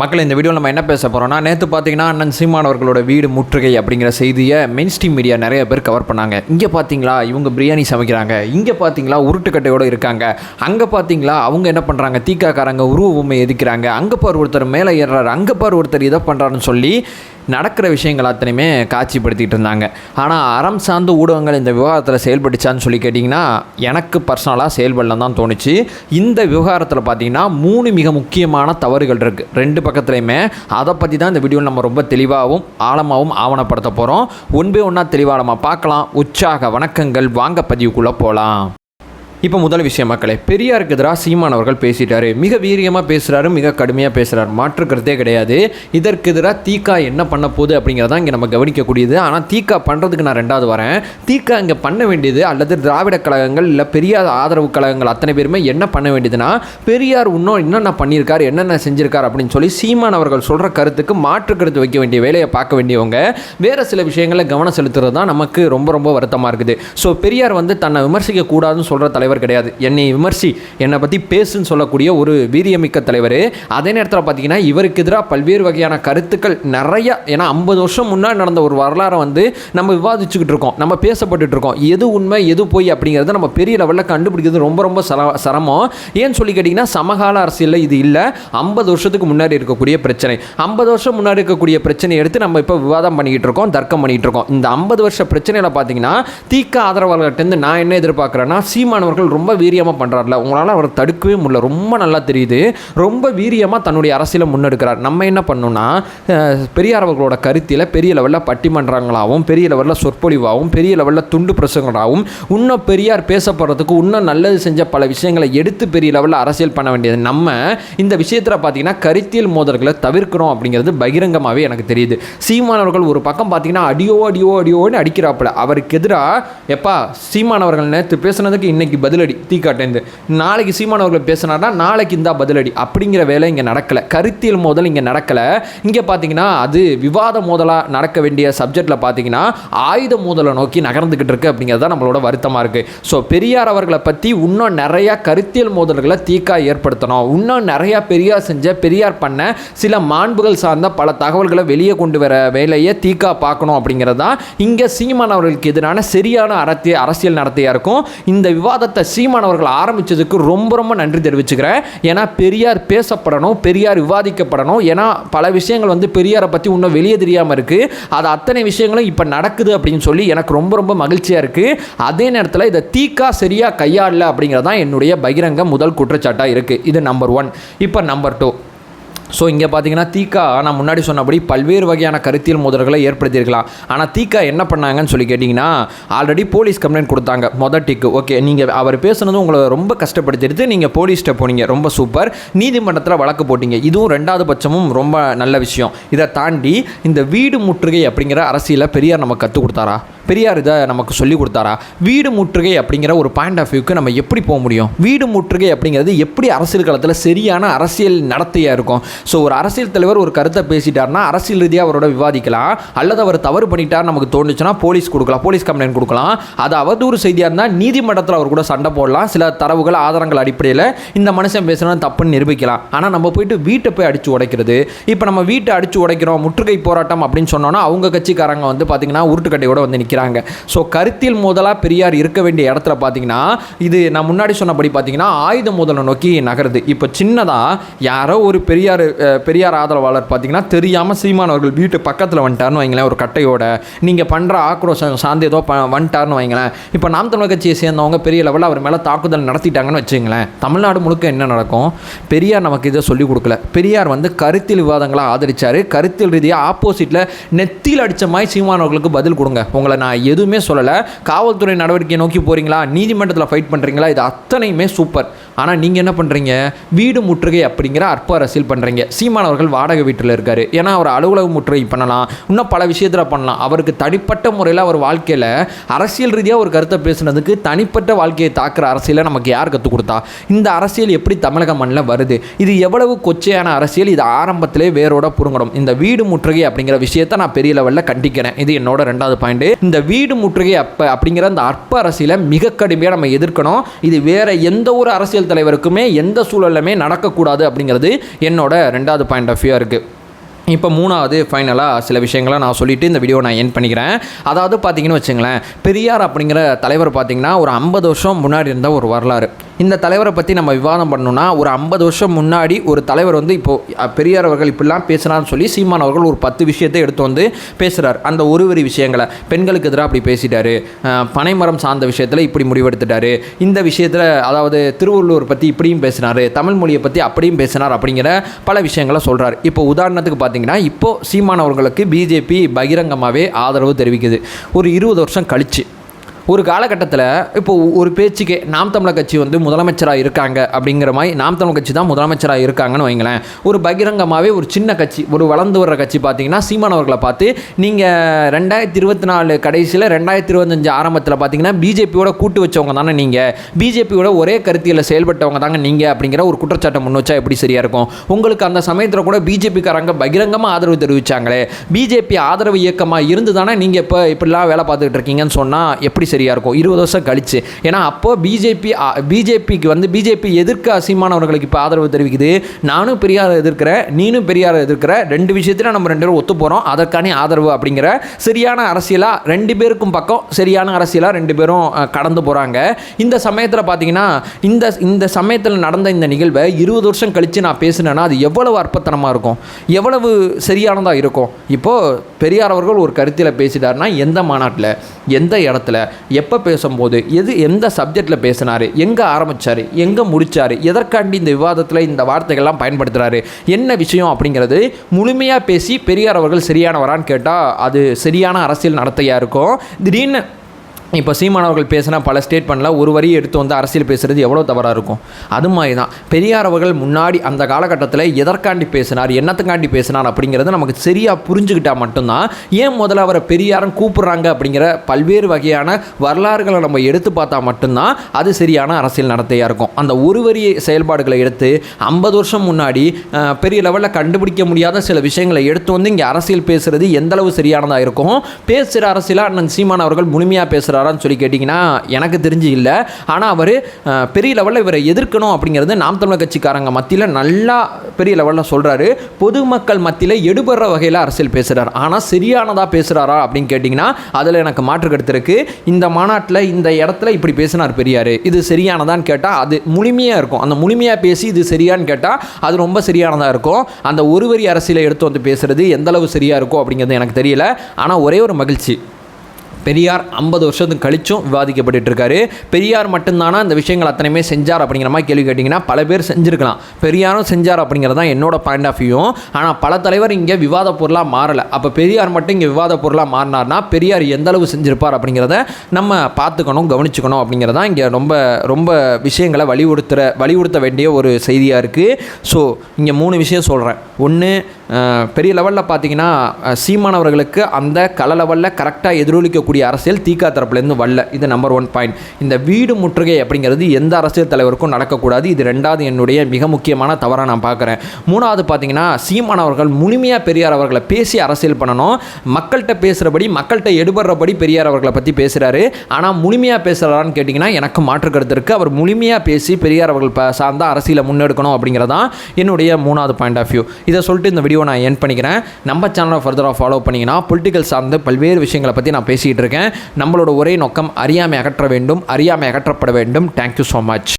மக்கள் இந்த வீடியோவில் நம்ம என்ன பேச போகிறோம்னா நேற்று பார்த்தீங்கன்னா அண்ணன் சீமானவர்களோட வீடு முற்றுகை அப்படிங்கிற செய்தியை மெயின் ஸ்ட்ரீம் மீடியா நிறைய பேர் கவர் பண்ணாங்க. இங்கே பார்த்தீங்களா இவங்க பிரியாணி சமைக்கிறாங்க. இங்கே பார்த்தீங்களா உருட்டுக்கட்டையோடு இருக்காங்க. அங்கே பார்த்தீங்களா அவங்க என்ன பண்ணுறாங்க தீக்காக்காரங்க உருவ பொம்மை எதிக்கிறாங்க அங்கே பார் ஒருத்தர் மேலே ஏறுறாரு அங்கே பார் ஒருத்தர் இதை பண்ணுறாருன்னு சொல்லி நடக்கிற விஷயங்கள் அத்தனையுமே காட்சிப்படுத்திகிட்டு இருந்தாங்க. ஆனால் அறம் சார்ந்த ஊடகங்கள் இந்த விவகாரத்தில் செயல்பட்டுச்சான்னு சொல்லி கேட்டிங்கன்னா எனக்கு பர்சனலாக செயல்படலாம் தான் தோணுச்சு. இந்த விவகாரத்தில் பார்த்தீங்கன்னா மூணு மிக முக்கியமான தவறுகள் இருக்குது ரெண்டு பக்கத்துலையுமே அதை பற்றி தான் இந்த வீடியோவில் நம்ம ரொம்ப தெளிவாகவும் ஆழமாகவும் ஆவணப்படுத்த போகிறோம் ஒன்பே ஒன்றா தெளிவாக நம்ம பார்க்கலாம். உற்சாக வணக்கங்கள். வாங்க பதிவுக்குள்ளே போகலாம் இப்போ முதல் விஷயம் மக்களே பெரியாருக்கு எதிராக சீமான் அவர்கள் பேசிட்டாரு. மிக வீரியமாக பேசுகிறாரு மிக கடுமையாக பேசுகிறாரு மாற்றுக்கிறதே கிடையாது. இதற்கு எதிராக தீக்கா என்ன பண்ண போகுது அப்படிங்கிறதா இங்கே நம்ம கவனிக்கக்கூடியது. ஆனால் தீக்கா பண்ணுறதுக்கு நான் ரெண்டாவது வரேன். தீக்கா இங்கே பண்ண வேண்டியது அல்லது திராவிட கழகங்கள் இல்லை பெரியார் ஆதரவு கழகங்கள் அத்தனை பேருமே என்ன பண்ண வேண்டியதுன்னா பெரியார் இன்னும் என்னென்ன பண்ணியிருக்காரு என்னென்ன செஞ்சிருக்கார் அப்படின்னு சொல்லி சீமான் அவர்கள் சொல்கிற கருத்துக்கு மாற்று கருத்து வைக்க வேண்டிய வேலையை பார்க்க வேண்டியவங்க. வேறு சில விஷயங்களில் கவனம் செலுத்துறது தான் நமக்கு ரொம்ப ரொம்ப வருத்தமாக இருக்குது. ஸோ பெரியார் வந்து தன்னை விமர்சிக்கக்கூடாதுன்னு சொல்கிற தலைவர் கிடையாது. என்னை விமர்சி என்னை பற்றி பேசுன்னு சொல்லக்கூடிய ஒரு வீரியமிக்க தலைவர் அதே நேரத்தில் பார்த்தீங்கன்னா இவருக்கு எதிராக பல்வேறு வகையான கருத்துக்கள் நிறைய ஏன்னா ஐம்பது வருஷம் முன்னாடி நடந்த ஒரு வரலாறை வந்து நம்ம விவாதிச்சுக்கிட்டு இருக்கோம் நம்ம பேசப்பட்டுட்டு இருக்கோம். எது உண்மை எது பொய் அப்படிங்கிறத நம்ம பெரிய லெவலில் கண்டுபிடிக்கிறது ரொம்ப ரொம்ப சர சிரமம். ஏன்னு சொல்லி கேட்டிங்கன்னா சமகால அரசியலில் இது இல்லை. ஐம்பது வருஷத்துக்கு முன்னாடி இருக்கக்கூடிய பிரச்சனை. ஐம்பது வருஷம் முன்னாடி இருக்கக்கூடிய பிரச்சனையை எடுத்து நம்ம இப்போ விவாதம் பண்ணிக்கிட்டு இருக்கோம் தர்க்கம் பண்ணிக்கிட்டு இருக்கோம். இந்த ஐம்பது வருஷ பிரச்சனையில் பார்த்தீங்கன்னா தீக்க ஆதரவாளர்கிட்டேருந்து நான் என்ன எதிர்பார்க்குறேன்னா சீமானவர்கள் ரொம்ப வீரியமாக பண்ணுறாருல உங்களால் அவரை தடுக்கவே முடியல. ரொம்ப நல்லா தெரியுது. ரொம்ப வீரியமாக தன்னுடைய அரசியலை முன்னெடுக்கிறார். நம்ம என்ன பண்ணோம்னா பெரியார் அவர்களோட கருத்தில் பெரிய லெவலில் பட்டிமன்றங்களாகவும் பெரிய லெவலில் சொற்பொழிவாகவும் பெரிய லெவலில் துண்டு பிரசங்களாகவும் இன்னும் பெரியார் பேசப்படுறதுக்கு இன்னும் நல்லது செஞ்ச பல விஷயங்களை எடுத்து பெரிய லெவலில் அரசியல் பண்ண வேண்டியது. நம்ம இந்த விஷயத்தில் பார்த்தீங்கன்னா கருத்தியல் மோதல்களை தவிர்க்கிறோம் அப்படிங்கிறது பகிரங்கமாகவே எனக்கு தெரியுது. சீமானவர்கள் ஒரு பக்கம் பார்த்தீங்கன்னா அடியோ அடியோ அடியோன்னு அடிக்கிறாப்புல. அவருக்கு எதிராக எப்பா சீமானவர்கள் நேற்று பேசுனதுக்கு இன்னைக்கு பதிலடி தீக்காட்டேந்து நாளைக்கு சீமானவர்கள் பேசினார்னா நாளைக்கு இந்த பதிலடி. அப்படிங்கிற வேலை இங்கே நடக்கலை. கருத்தியல் மோதல் இங்கே நடக்கலை. இங்கே பார்த்தீங்கன்னா அது விவாத மோதலாக நடக்க வேண்டிய சப்ஜெக்டில் பார்த்தீங்கன்னா ஆயுத மோதலை நோக்கி நகர்ந்துக்கிட்டு இருக்கு அப்படிங்கிறது தான் நம்மளோட வருத்தமாக இருக்குது ஸோ பெரியார் அவர்களை பற்றி இன்னும் நிறையா கருத்தியல் மோதல்களை தீக்கா ஏற்படுத்தணும். இன்னும் நிறையா பெரியார் செஞ்ச பெரியார் பண்ண சில மாண்புகள் சார்ந்த பல தகவல்களை வெளியே கொண்டு வர வேலையை தீக்கா பார்க்கணும் அப்படிங்கிறது தான் இங்கே சீமான் அவர்களுக்கு எதிரான சரியான அரத்திய அரசியல் நடத்தையாக இருக்கும். இந்த விவாதத்தை சீமான் அவர்கள் ஆரம்பித்ததுக்கு ரொம்ப ரொம்ப நன்றி தெரிவிச்சுக்கிறேன். ஏன்னா பெரியார் பேசப்படணும் பெரியார் விவாதிக்கப்படணும். ஏன்னா பல விஷயங்கள் வந்து பெரியாரை பற்றி இன்னும் வெளியே தெரியாமல் இருக்குது அது அத்தனை விஷயங்களும் இப்போ நடக்குது அப்படின்னு சொல்லி எனக்கு ரொம்ப ரொம்ப மகிழ்ச்சியாக இருக்குது அதே நேரத்தில் இதை தீக்கா சரியாக கையாளல அப்படிங்கிறது தான் என்னுடைய பகிரங்க முதல் குற்றச்சாட்டாக இருக்குது இது நம்பர் ஒன் இப்போ நம்பர் டூ ஸோ இங்கே பார்த்தீங்கன்னா தீக்கா நான் முன்னாடி சொன்னபடி பல்வேறு வகையான கருத்தியல் மோதல்களை ஏற்படுத்தியிருக்கலாம். ஆனால் தீக்கா என்ன பண்ணாங்கன்னு சொல்லி கேட்டிங்கன்னா ஆல்ரெடி போலீஸ் கம்ப்ளைண்ட் கொடுத்தாங்க. மொதல் டிக்கு ஓகே நீங்கள் அவர் பேசுனதும் உங்களை ரொம்ப கஷ்டப்படுத்திடுது. நீங்கள் போலீஸ்கிட்ட போனீங்க. ரொம்ப சூப்பர் நீதிமன்றத்தில் வழக்கு போட்டீங்க. இதுவும் ரெண்டாவது பட்சமும் ரொம்ப நல்ல விஷயம். இதை தாண்டி இந்த வீடு முற்றுகை அப்படிங்கிற அரசியலை பெரியார் நமக்கு கற்றுக் கொடுத்தாரா? பெரியார் இதை நமக்கு சொல்லி கொடுத்தாரா? வீடு முற்றுகை அப்படிங்கிற ஒரு பாயிண்ட் ஆஃப் வியூக்கு நம்ம எப்படி போக முடியும்? வீடு முற்றுகை அப்படிங்கிறது எப்படி அரசியல் களத்தில் சரியான அரசியல் நடத்தையாக இருக்கும்? ஸோ ஒரு அரசியல் தலைவர் ஒரு கருத்தை பேசிட்டார்னா அரசியல் ரீதியாக அவரோட விவாதிக்கலாம். அல்லது அவர் தவறு பண்ணிட்டார் நமக்கு தோணுச்சுன்னா போலீஸ் கொடுக்கலாம் போலீஸ் கம்ப்ளைண்ட் கொடுக்கலாம். அது அவதூறு செய்தியாக இருந்தால் நீதிமன்றத்தில் அவர் கூட சண்டை போடலாம். சில தரவுகள் ஆதாரங்கள் அடிப்படையில் இந்த மனுஷன் பேசுகிறது தப்புன்னு நிரூபிக்கலாம். ஆனால் நம்ம போயிட்டு வீட்டை போய் அடித்து உடைக்கிறது. இப்போ நம்ம வீட்டை அடித்து உடைக்கிறோம் முற்றுகை போராட்டம் அப்படின்னு சொன்னோன்னா அவங்க கட்சிக்காரங்க வந்து பார்த்திங்கன்னா உருட்டுக்கட்டையோட வந்து நிற்கிறாங்க ஸோ கருத்தில் முதலாக பெரியார் இருக்க வேண்டிய இடத்துல பார்த்தீங்கன்னா இது நான் முன்னாடி சொன்னபடி பார்த்தீங்கன்னா ஆயுத முதலை நோக்கி நகருது. இப்போ சின்னதாக யாரோ ஒரு பெரியார் பெரியார் ஆதரவாளர் பார்த்தீங்கன்னா தெரியாமல் சீமான் அவர்கள் வீட்டு பக்கத்தில் வந்துட்டார்னு வைங்களேன் ஒரு கட்டையோட. நீங்கள் பண்ணுற ஆக்ரோஷம் சார்ந்து ஏதோ ப வந்துட்டார்னு வைங்களேன். இப்போ நாம் தமிழ் கட்சியை சேர்ந்தவங்க பெரிய லெவலில் அவர் மேலே தாக்குதல் நடத்திட்டாங்கன்னு வச்சுங்களேன் தமிழ்நாடு முழுக்க என்ன நடக்கும்? பெரியார் நமக்கு இதை சொல்லிக் கொடுக்கல. பெரியார் வந்து கருத்தில் விவாதங்களை ஆதரிச்சார். கருத்தில் ரீதியாக ஆப்போசிட்டில் நெத்தியில் அடித்த மாதிரி சீமானவர்களுக்கு பதில் கொடுங்க. உங்களை நான் எதுவுமே சொல்லலை. காவல்துறை நடவடிக்கையை நோக்கி போகிறீங்களா நீதிமன்றத்தில் ஃபைட் பண்ணுறீங்களா இது அத்தனையுமே சூப்பர் ஆனால் நீங்கள் என்ன பண்ணுறீங்க வீடு முற்றுகை அப்படிங்கிற அற்ப அரசியல் பண்ணுறீங்க சீமான் அவர்கள் வாடகை வீட்டில் இருக்கார். ஏன்னா அவர் அலுவலக முற்றுகை பண்ணலாம். இன்னும் பல விஷயத்தில் பண்ணலாம். அவருக்கு தனிப்பட்ட முறையில் அவர் வாழ்க்கையில் அரசியல் ரீதியாக ஒரு கருத்தை பேசுனதுக்கு தனிப்பட்ட வாழ்க்கையை தாக்குற அரசியலை நமக்கு யார் கற்றுக் கொடுத்தா? இந்த அரசியல் எப்படி தமிழக மண்ணில் வருது? இது எவ்வளவு கொச்சையான அரசியல்? இது ஆரம்பத்திலே வேரோட புருங்கணும் இந்த வீடு முற்றுகை அப்படிங்கிற விஷயத்தை நான் பெரிய லெவலில் கண்டிக்கிறேன். இது என்னோட ரெண்டாவது பாயிண்ட். இந்த வீடு முற்றுகை அப்ப அப்படிங்கிற அந்த அற்ப அரசியலை மிக கடுமையாக நம்ம எதிர்க்கணும். இது வேற எந்த ஒரு அரசியல் அரசியல் தலைவருக்குமே எந்த சூழலுமே நடக்கக்கூடாது அப்படிங்கிறது என்னோட ரெண்டாவது பாயிண்ட் ஆஃப் வியூ இருக்குது இப்போ மூணாவது ஃபைனலாக சில விஷயங்களை நான் சொல்லிவிட்டு இந்த வீடியோ நான் என் பண்ணிக்கிறேன். அதாவது பார்த்தீங்கன்னு வச்சுங்களேன் பெரியார் அப்படிங்கிற தலைவர் பார்த்தீங்கன்னா ஒரு ஐம்பது வருஷம் முன்னாடி இருந்த ஒரு வரலாறு. இந்த தலைவரை பற்றி நம்ம விவாதம் பண்ணணுன்னா ஒரு ஐம்பது வருஷம் முன்னாடி ஒரு தலைவர் வந்து இப்போது பெரியார் அவர்கள் இப்படிலாம் பேசுகிறான்னு சொல்லி சீமான் அவர்கள் ஒரு பத்து விஷயத்தை எடுத்து வந்து பேசுகிறார் அந்த ஒரு வரி விஷயங்களை. பெண்களுக்கு எதிராக அப்படி பேசிட்டாரு. பனைமரம் சார்ந்த விஷயத்தில் இப்படி முடிவெடுத்துட்டாரு. இந்த விஷயத்தில் அதாவது திருவள்ளுவர் பற்றி இப்படியும் பேசினார். தமிழ் மொழியை பற்றி அப்படியும் பேசினார் அப்படிங்கிற பல விஷயங்களை சொல்கிறார் இப்போ உதாரணத்துக்கு பார்த்தீங்கன்னா இப்போது சீமான் அவர்களுக்கு பிஜேபி பகிரங்கமாகவே ஆதரவு தெரிவிக்குது. ஒரு இருபது வருஷம் கழிச்சு. ஒரு காலகட்டத்தில் இப்போ ஒரு பேச்சுக்கே நாம் தமிழர் கட்சி வந்து முதலமைச்சராக இருக்காங்க அப்படிங்கிற மாதிரி நாம் தமிழர் கட்சி தான் முதலமைச்சராக இருக்காங்கன்னு வைங்களேன். ஒரு பகிரங்கமாகவே ஒரு சின்ன கட்சி ஒரு வளர்ந்து வர்ற கட்சி பார்த்தீங்கன்னா சீமானவர்களை பார்த்து நீங்கள் ரெண்டாயிரத்தி இருபத்தி நாலு கடைசியில் ரெண்டாயிரத்தி இருபத்தஞ்சு ஆரம்பத்தில் பார்த்தீங்கன்னா பிஜேபியோட கூட்டு வச்சவங்க தானே நீங்கள் பிஜேபியோட ஒரே கருத்தியில் செயல்பட்டவங்க தாங்க நீங்கள் அப்படிங்கிற ஒரு குற்றச்சாட்டை முன் வச்சா எப்படி சரியாக இருக்கும்? உங்களுக்கு அந்த சமயத்தில் கூட பிஜேபிக்காரங்க பகிரங்கமாக ஆதரவு தெரிவித்தாங்களே பிஜேபி ஆதரவு இயக்கமாக இருந்து தானே நீங்கள் இப்போ இப்படிலாம் வேலை பார்த்துக்கிட்டு இருக்கீங்கன்னு சொன்னால் எப்படி சரியாக இருக்கும். இருபது வருஷம் கழிச்சு. ஏன்னா அப்போ பிஜேபி பிஜேபிக்கு வந்து பிஜேபி எதிர்க்க அசீமானவர்களுக்கு இப்போ ஆதரவு தெரிவிக்குது. நானும் பெரியார் எதிர்க்கிறேன் நீனும் பெரியார் எதிர்க்கிற ரெண்டு விஷயத்தில் நம்ம ரெண்டு பேரும் ஒத்து போகிறோம் அதற்கான ஆதரவு அப்படிங்கிற சரியான அரசியலாக ரெண்டு பேருக்கும் பக்கம் சரியான அரசியலாக ரெண்டு பேரும் கடந்து போகிறாங்க இந்த சமயத்தில் பார்த்தீங்கன்னா இந்த இந்த சமயத்தில் நடந்த இந்த நிகழ்வை இருபது வருஷம் கழித்து நான் பேசினேன்னா அது எவ்வளவு அற்பத்தனமாக இருக்கும். எவ்வளவு சரியானதாக இருக்கும். இப்போது பெரியார் அவர்கள் ஒரு கருத்தில் பேசிட்டார்னா எந்த மாநாட்டில் எந்த இடத்துல எப்போ பேசும்போது எது எந்த சப்ஜெக்டில் பேசினார் எங்கே ஆரம்பித்தார் எங்கே முடித்தார் எதற்காண்டி இந்த விவாதத்தில் இந்த வார்த்தைகள்லாம் பயன்படுத்துகிறாரு என்ன விஷயம் அப்படிங்கிறது முழுமையாக பேசி பெரியார் அவர்கள் சரியானவரான்னு கேட்டால் அது சரியான அரசியல் நடத்தையாக இருக்கும். திடீர்னு இப்போ சீமானவர்கள் பேசினா பல ஸ்டேட்மெண்ட்டில் ஒரு வரி எடுத்து வந்து அரசியல் பேசுகிறது எவ்வளோ தவறாக இருக்கும்? அது மாதிரி தான் பெரியார் அவர்கள் முன்னாடி அந்த காலகட்டத்தில் எதற்காண்டி பேசினார் என்னத்துக்காண்டி பேசினார் அப்படிங்கிறது நமக்கு சரியாக புரிஞ்சுக்கிட்டால் மட்டும்தான் ஏன் முதல்ல அவரை பெரியாரன் கூப்பிட்றாங்க அப்படிங்கிற பல்வேறு வகையான வரலாறுகளை நம்ம எடுத்து பார்த்தா மட்டும்தான் அது சரியான அரசியல் நடத்தையாக இருக்கும். அந்த ஒரு வரி செயல்பாடுகளை எடுத்து ஐம்பது வருஷம் முன்னாடி பெரிய லெவலில் கண்டுபிடிக்க முடியாத சில விஷயங்களை எடுத்து வந்து இங்கே அரசியல் பேசுகிறது எந்தளவு சரியானதாக இருக்கும்? பேசுகிற அரசியலாக அண்ணன் சீமான் அவர்கள் முழுமையாக பேசுகிறாரான்னு சொல்லி கேட்டிங்கன்னா எனக்கு தெரிஞ்சு இல்லை. ஆனால் அவர் பெரிய லெவலில் இவரை எதிர்க்கணும் அப்படிங்கிறது நாம் தமிழர் கட்சிக்காரங்க மத்தியில் நல்லா பெரிய லெவலில் சொல்கிறாரு பொதுமக்கள் மத்தியில் எடுபடுற வகையில் அரசியல் பேசுகிறார் ஆனால் சரியானதாக பேசுகிறாரா அப்படின்னு கேட்டிங்கன்னா அதில் எனக்கு மாற்று கருத்து இருக்குது இந்த மாநாட்டில் இந்த இடத்துல இப்படி பேசினார் பெரியார். இது சரியானதான்னு கேட்டால் அது முழுமையாக இருக்கும். அந்த முழுமையாக பேசி இது சரியான்னு கேட்டால் அது ரொம்ப சரியானதாக இருக்கும். அந்த ஒரு வரி அரசியலை எடுத்து வந்து பேசுகிறது எந்த அளவு சரியாக இருக்கும் அப்படிங்கிறது எனக்கு தெரியல. ஆனால் ஒரே ஒரு மகிழ்ச்சி. பெரியார் ஐம்பது வருஷத்துக்கு கழிச்சும் விவாதிக்கப்பட்டு இருக்காரு. பெரியார் மட்டும்தானா இந்த விஷயங்கள் அத்தனையுமே செஞ்சார் அப்படிங்கிற மாதிரி கேள்வி கேட்டிங்கன்னா பல பேர் செஞ்சுருக்கலாம். பெரியாரும் செஞ்சார் அப்படிங்கிறது தான் என்னோட பாயிண்ட் ஆஃப் வியூ ஆனால் பல தலைவர் இங்கே விவாத பொருளாக மாறலை. அப்போ பெரியார் மட்டும் இங்கே விவாத பொருளாக மாறினார்னா பெரியார் எந்த அளவு செஞ்சிருப்பார் அப்படிங்கிறத நம்ம பார்த்துக்கணும் கவனிச்சுக்கணும் அப்படிங்கிறதா இங்கே ரொம்ப ரொம்ப விஷயங்களை வலியுறுத்துற வலியுறுத்த வேண்டிய ஒரு செய்தியாக இருக்குது ஸோ இங்கே மூணு விஷயம் சொல்கிறேன் ஒன்று பெரிய லெவலில் பார்த்தீங்கன்னா சீமானவர்களுக்கு அந்த கல லெவலில் கரெக்டாக எதிரொலிக்கக்கூடிய அரசியல் தீகா தரப்புலேருந்து வரல. இது நம்பர் ஒன் பாயிண்ட் இந்த வீடு முற்றுகை அப்படிங்கிறது எந்த அரசியல் தலைவருக்கும் நடக்கக்கூடாது. இது ரெண்டாவது என்னுடைய மிக முக்கியமான தவறாக நான் பார்க்குறேன். மூணாவது பார்த்தீங்கன்னா சீமானவர்கள் முழுமையாக பெரியார் அவர்களை பேசி அரசியல் பண்ணணும். மக்கள்கிட்ட பேசுகிறபடி மக்கள்கிட்ட எடுபடுறபடி பெரியார் அவர்களை பற்றி பேசுகிறாரு ஆனால் முழுமையாக பேசுகிறாரான்னு கேட்டிங்கன்னா எனக்கு மாற்று கருத்து இருக்குது அவர் முழுமையாக பேசி பெரியார் அவர்கள் சார்ந்த அரசியலை முன்னெடுக்கணும் அப்படிங்கிறதான் என்னுடைய மூணாவது பாயிண்ட் ஆஃப் வியூ இதை சொல்லிட்டு இந்த வீடியோ நான் என் பண்ணிக்கிறேன். நம்ம சேனலை ஃபர்தராக ஃபாலோ பண்ணிங்கன்னா பொலிட்டிக்கல் சார்ந்த பல்வேறு விஷயங்களை பற்றி நான் பேசிகிட்டு இருக்கேன். நம்மளோட ஒரே நோக்கம் அறியாமை அகற்ற வேண்டும். அறியாமை அகற்றப்பட வேண்டும். Thank you so much